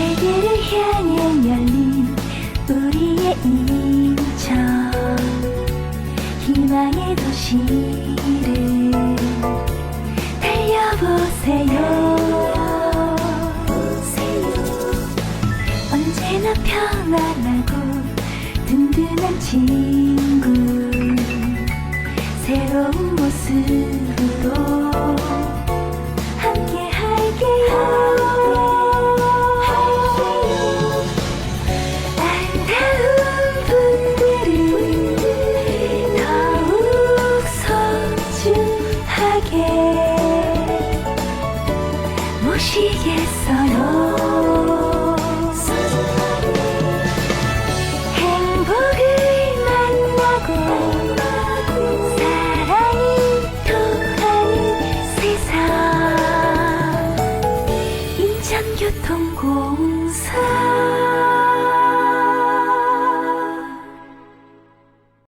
세계를 향해 열린 우리의 인천. 희망의 도시를 달려보세요. 언제나 편안하고 든든한 친구 소중하게 모시겠어요. 행복을 만나고 사랑이 통하는 세상. 인천교통공사